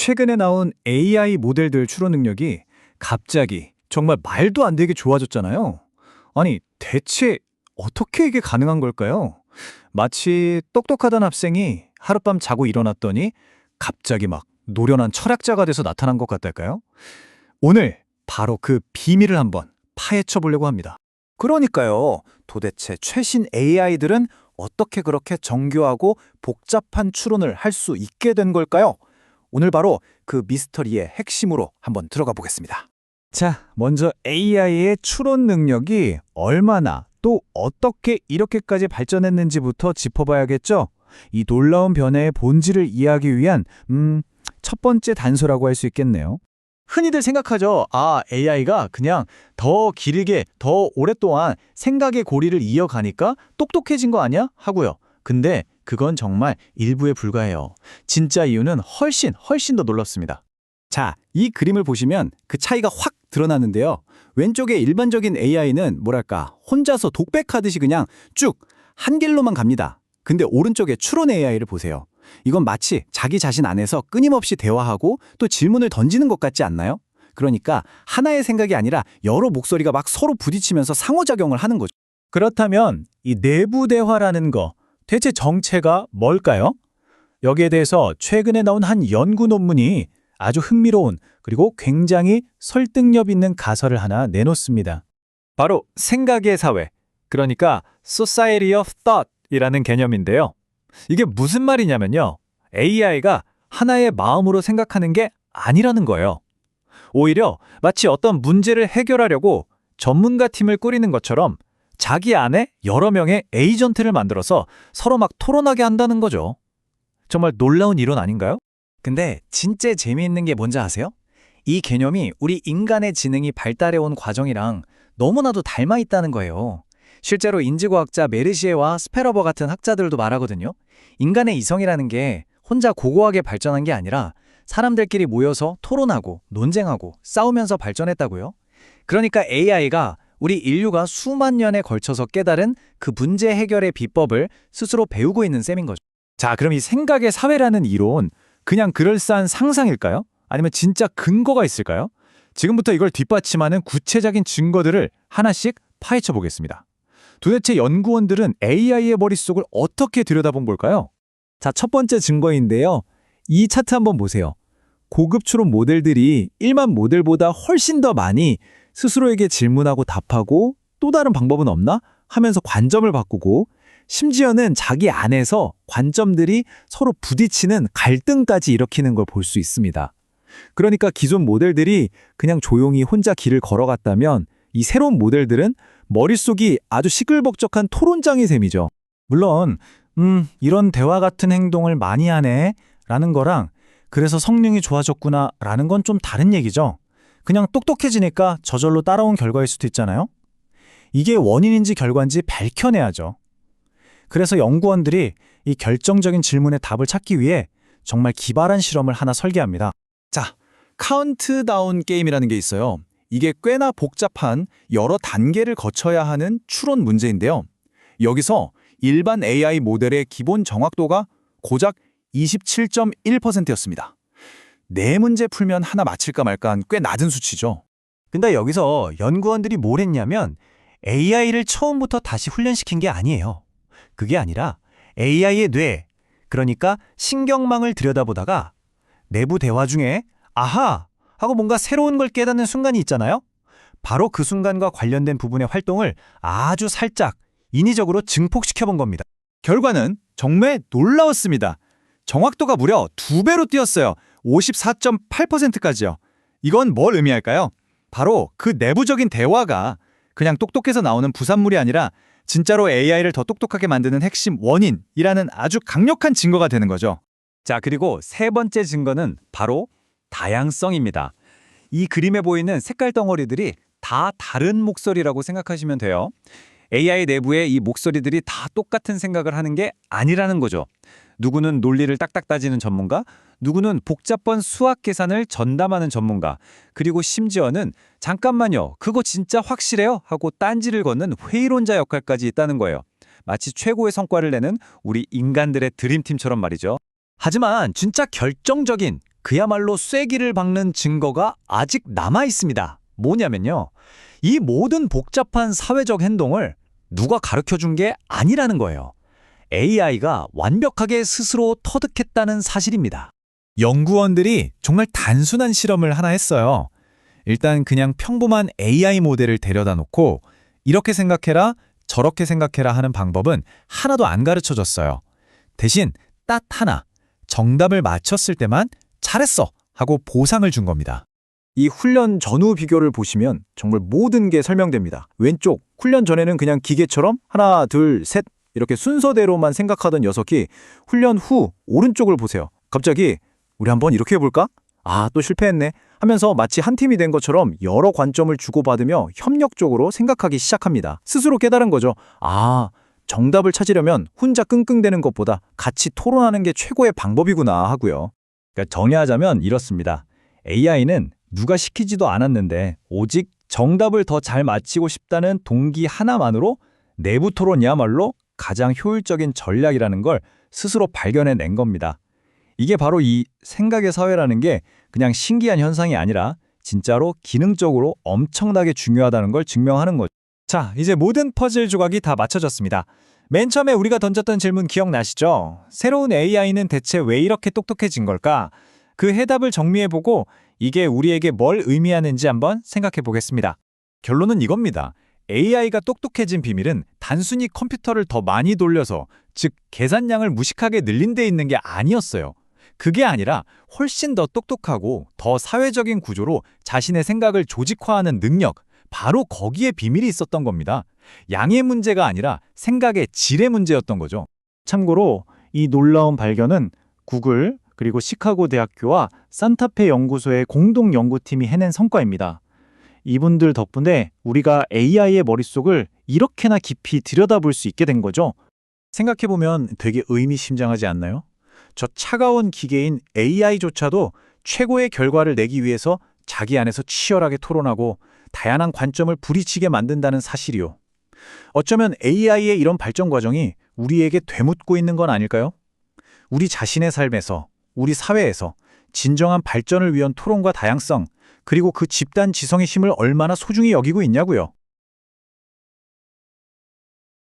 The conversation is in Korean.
최근에 나온 AI 모델들 추론 능력이 갑자기 정말 말도 안 되게 좋아졌잖아요. 아니, 대체 어떻게 이게 가능한 걸까요? 마치 똑똑하던 학생이 하룻밤 자고 일어났더니 갑자기 막 노련한 철학자가 돼서 나타난 것 같달까요? 오늘 바로 그 비밀을 한번 파헤쳐 보려고 합니다. 그러니까요. 도대체 최신 AI들은 어떻게 그렇게 정교하고 복잡한 추론을 할 수 있게 된 걸까요? 오늘 바로 그 미스터리의 핵심으로 한번 들어가 보겠습니다. 자, 먼저 AI의 추론 능력이 얼마나 또 어떻게 이렇게까지 발전했는지부터 짚어봐야겠죠? 이 놀라운 변화의 본질을 이해하기 위한 음, 첫 번째 단서라고 할 수 있겠네요. 흔히들 생각하죠. 아, AI가 그냥 더 길게, 더 오랫동안 생각의 고리를 이어가니까 똑똑해진 거 아니야? 하고요. 근데 그건 정말 일부에 불과해요. 진짜 이유는 훨씬, 훨씬 더 놀랍습니다. 자, 이 그림을 보시면 그 차이가 확 드러나는데요. 왼쪽의 일반적인 AI는 뭐랄까, 혼자서 독백하듯이 그냥 쭉 한 길로만 갑니다. 근데 오른쪽에 추론 AI를 보세요. 이건 마치 자기 자신 안에서 끊임없이 대화하고 또 질문을 던지는 것 같지 않나요? 그러니까 하나의 생각이 아니라 여러 목소리가 막 서로 부딪히면서 상호작용을 하는 거죠. 그렇다면 이 내부 대화라는 거 대체 정체가 뭘까요? 여기에 대해서 최근에 나온 한 연구 논문이 아주 흥미로운 그리고 굉장히 설득력 있는 가설을 하나 내놓습니다. 바로 생각의 사회, 그러니까 Society of Thought이라는 개념인데요. 이게 무슨 말이냐면요. AI가 하나의 마음으로 생각하는 게 아니라는 거예요. 오히려 마치 어떤 문제를 해결하려고 전문가 팀을 꾸리는 것처럼 자기 안에 여러 명의 에이전트를 만들어서 서로 막 토론하게 한다는 거죠. 정말 놀라운 이론 아닌가요? 근데 진짜 재미있는 게 뭔지 아세요? 이 개념이 우리 인간의 지능이 발달해온 과정이랑 너무나도 닮아 있다는 거예요. 실제로 인지과학자 메르시에와 스페러버 같은 학자들도 말하거든요. 인간의 이성이라는 게 혼자 고고하게 발전한 게 아니라 사람들끼리 모여서 토론하고 논쟁하고 싸우면서 발전했다고요. 그러니까 AI가 우리 인류가 수만 년에 걸쳐서 깨달은 그 문제 해결의 비법을 스스로 배우고 있는 셈인 거죠. 자, 그럼 이 생각의 사회라는 이론 그냥 그럴싸한 상상일까요? 아니면 진짜 근거가 있을까요? 지금부터 이걸 뒷받침하는 구체적인 증거들을 하나씩 파헤쳐 보겠습니다. 도대체 연구원들은 AI의 머릿속을 어떻게 들여다본 걸까요? 자, 첫 번째 증거인데요. 이 차트 한번 보세요. 고급 추론 모델들이 일반 모델보다 훨씬 더 많이 스스로에게 질문하고 답하고 또 다른 방법은 없나? 하면서 관점을 바꾸고 심지어는 자기 안에서 관점들이 서로 부딪히는 갈등까지 일으키는 걸 볼 수 있습니다. 그러니까 기존 모델들이 그냥 조용히 혼자 길을 걸어갔다면 이 새로운 모델들은 머릿속이 아주 시끌벅적한 토론장의 셈이죠. 물론 음, 이런 대화 같은 행동을 많이 하네 라는 거랑 그래서 성능이 좋아졌구나 라는 건 좀 다른 얘기죠. 그냥 똑똑해지니까 저절로 따라온 결과일 수도 있잖아요. 이게 원인인지 결과인지 밝혀내야죠. 그래서 연구원들이 이 결정적인 질문의 답을 찾기 위해 정말 기발한 실험을 하나 설계합니다. 자, 카운트다운 게임이라는 게 있어요. 이게 꽤나 복잡한 여러 단계를 거쳐야 하는 추론 문제인데요. 여기서 일반 AI 모델의 기본 정확도가 고작 27.1%였습니다. 네 문제 풀면 하나 맞힐까 말까 한 꽤 낮은 수치죠. 근데 여기서 연구원들이 뭘 했냐면 AI를 처음부터 다시 훈련시킨 게 아니에요. 그게 아니라 AI의 뇌, 그러니까 신경망을 들여다보다가 내부 대화 중에 아하! 하고 뭔가 새로운 걸 깨닫는 순간이 있잖아요? 바로 그 순간과 관련된 부분의 활동을 아주 살짝 인위적으로 증폭시켜 본 겁니다. 결과는 정말 놀라웠습니다. 정확도가 무려 두 배로 뛰었어요. 54.8%까지요. 이건 뭘 의미할까요? 바로 그 내부적인 대화가 그냥 똑똑해서 나오는 부산물이 아니라 진짜로 AI를 더 똑똑하게 만드는 핵심 원인이라는 아주 강력한 증거가 되는 거죠. 자, 그리고 세 번째 증거는 바로 다양성입니다. 이 그림에 보이는 색깔 덩어리들이 다 다른 목소리라고 생각하시면 돼요. AI 내부에 이 목소리들이 다 똑같은 생각을 하는 게 아니라는 거죠. 누구는 논리를 딱딱 따지는 전문가, 누구는 복잡한 수학 계산을 전담하는 전문가, 그리고 심지어는 잠깐만요, 그거 진짜 확실해요? 하고 딴지를 걷는 회의론자 역할까지 있다는 거예요. 마치 최고의 성과를 내는 우리 인간들의 드림팀처럼 말이죠. 하지만 진짜 결정적인 그야말로 쐐기를 박는 증거가 아직 남아 있습니다. 뭐냐면요. 이 모든 복잡한 사회적 행동을 누가 가르쳐 준 게 아니라는 거예요. AI가 완벽하게 스스로 터득했다는 사실입니다. 연구원들이 정말 단순한 실험을 하나 했어요. 일단 그냥 평범한 AI 모델을 데려다 놓고 이렇게 생각해라, 저렇게 생각해라 하는 방법은 하나도 안 가르쳐 줬어요. 대신 딱 하나, 정답을 맞췄을 때만 잘했어 하고 보상을 준 겁니다. 이 훈련 전후 비교를 보시면 정말 모든 게 설명됩니다. 왼쪽, 훈련 전에는 그냥 기계처럼 하나, 둘, 셋 이렇게 순서대로만 생각하던 녀석이 훈련 후 오른쪽을 보세요. 갑자기 우리 한번 이렇게 해볼까? 아, 또 실패했네. 하면서 마치 한 팀이 된 것처럼 여러 관점을 주고받으며 협력적으로 생각하기 시작합니다. 스스로 깨달은 거죠. 아, 정답을 찾으려면 혼자 끙끙대는 것보다 같이 토론하는 게 최고의 방법이구나 하고요. 그러니까 정리하자면 이렇습니다. AI는 누가 시키지도 않았는데 오직 정답을 더 잘 맞히고 싶다는 동기 하나만으로 내부 토론이야말로 가장 효율적인 전략이라는 걸 스스로 발견해낸 겁니다. 이게 바로 이 생각의 사회라는 게 그냥 신기한 현상이 아니라 진짜로 기능적으로 엄청나게 중요하다는 걸 증명하는 거죠. 자, 이제 모든 퍼즐 조각이 다 맞춰졌습니다. 맨 처음에 우리가 던졌던 질문 기억나시죠? 새로운 AI는 대체 왜 이렇게 똑똑해진 걸까? 그 해답을 정리해보고 이게 우리에게 뭘 의미하는지 한번 생각해 보겠습니다. 결론은 이겁니다. AI가 똑똑해진 비밀은 단순히 컴퓨터를 더 많이 돌려서, 즉, 계산량을 무식하게 늘린 데 있는 게 아니었어요. 그게 아니라 훨씬 더 똑똑하고 더 사회적인 구조로 자신의 생각을 조직화하는 능력, 바로 거기에 비밀이 있었던 겁니다. 양의 문제가 아니라 생각의 질의 문제였던 거죠. 참고로 이 놀라운 발견은 구글 그리고 시카고 대학교와 산타페 연구소의 공동 연구팀이 해낸 성과입니다. 이분들 덕분에 우리가 AI의 머릿속을 이렇게나 깊이 들여다볼 수 있게 된 거죠. 생각해보면 되게 의미심장하지 않나요? 저 차가운 기계인 AI조차도 최고의 결과를 내기 위해서 자기 안에서 치열하게 토론하고 다양한 관점을 부딪히게 만든다는 사실이요. 어쩌면 AI의 이런 발전 과정이 우리에게 되묻고 있는 건 아닐까요? 우리 자신의 삶에서, 우리 사회에서 진정한 발전을 위한 토론과 다양성, 그리고 그 집단 지성의 힘을 얼마나 소중히 여기고 있냐고요.